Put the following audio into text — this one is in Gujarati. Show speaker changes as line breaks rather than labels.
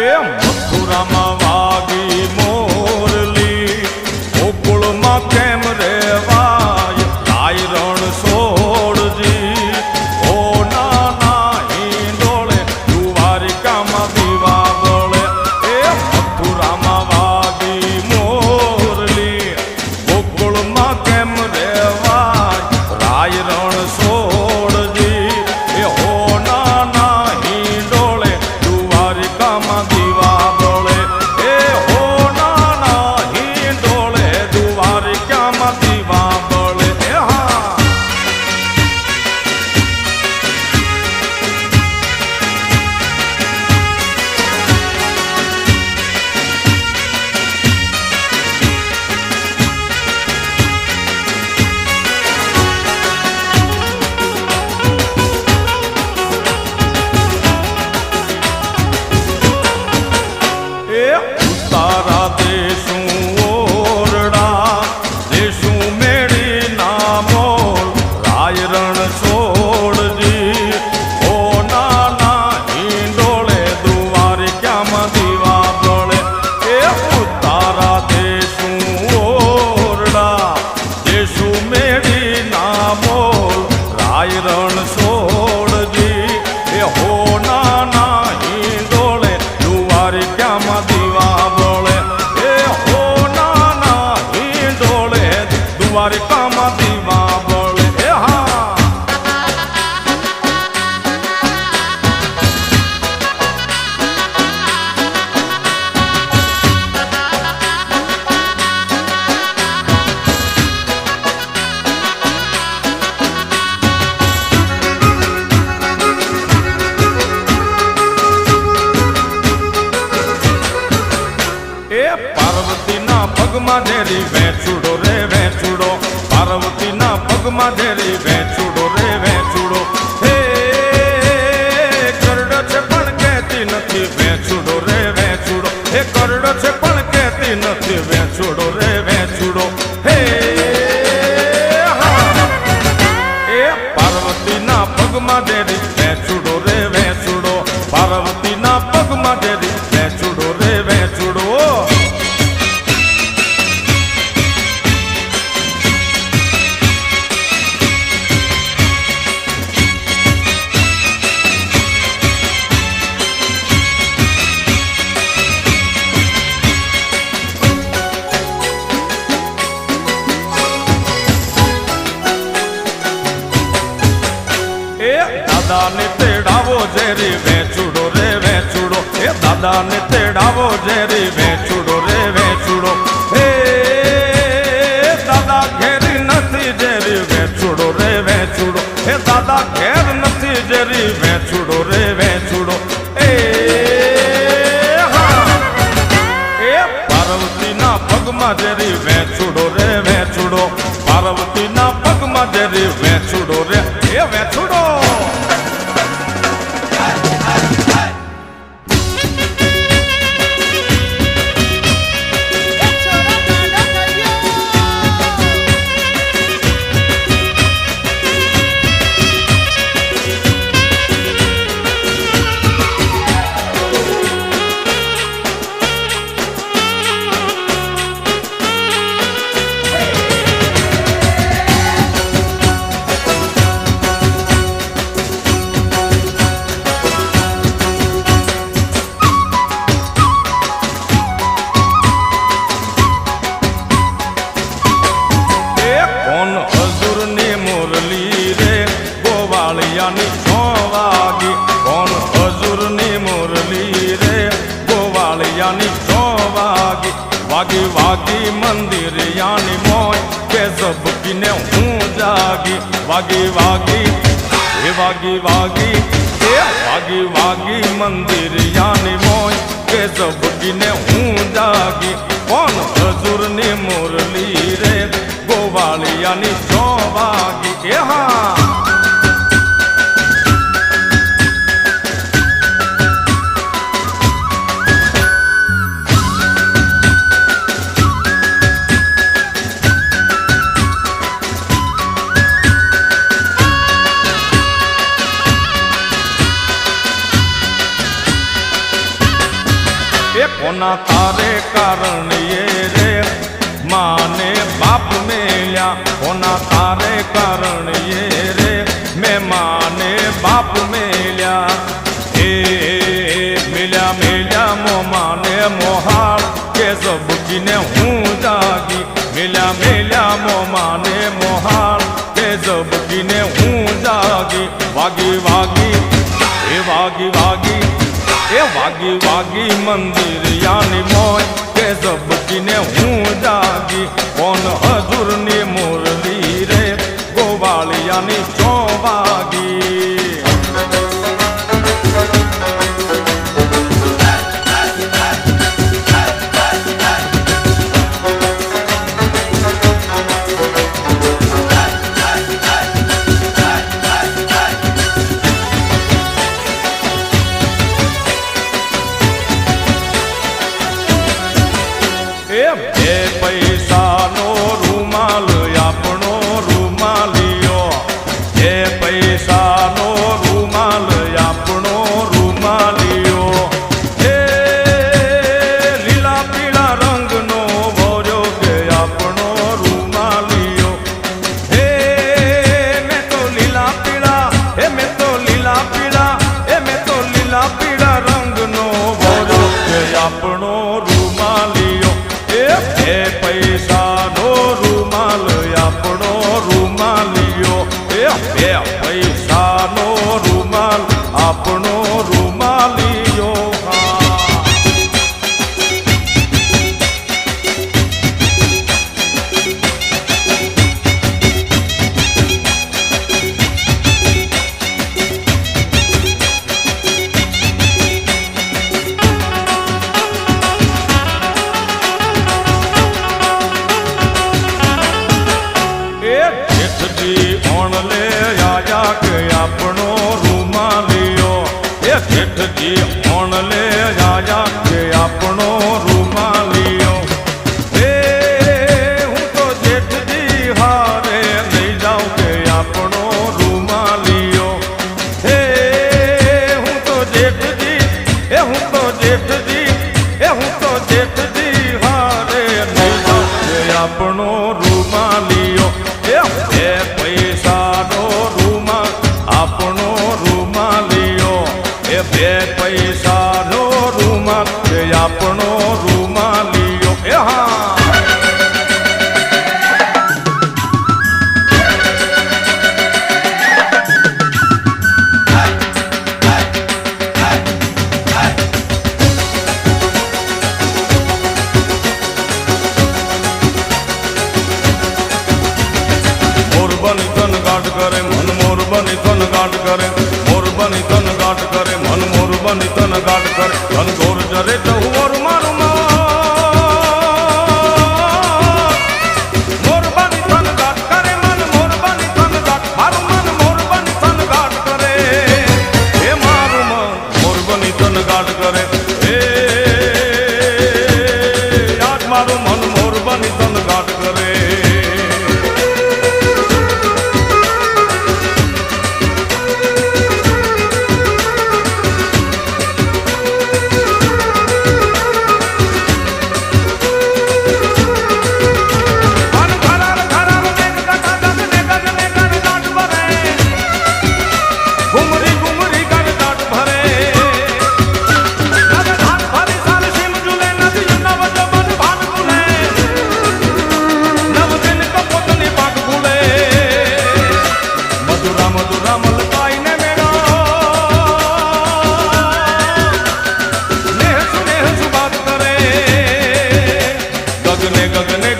રે મથુરામાં વાગે Bravo, Jay. યાની છો વાગી વાગી વાગી મંદિર યાની મોય, કે ઝબકીને હું જાગી. વાગી વાગી, એ વાગી વાગી, એ વાગી વાગી મંદિર યાની મોય, કે ઝબકીને હું જાગી. કોણ હજુરની મુરલી રે? ગોવાળિયાની છો વાગી. એ હા વાગી, એ વાગી વાગી, એ વાગી વાગી મંદિર યાની મોય કે ઝબકીને હું જાગી. કોણ હજુરની મુરલી રે, ગોવાળિયાની ચો આપણો રૂમાલિયો એ હા. મોરબન કન ગાટ કરે મન મોરબન કન ગાટ કરે. ಗಗನೆ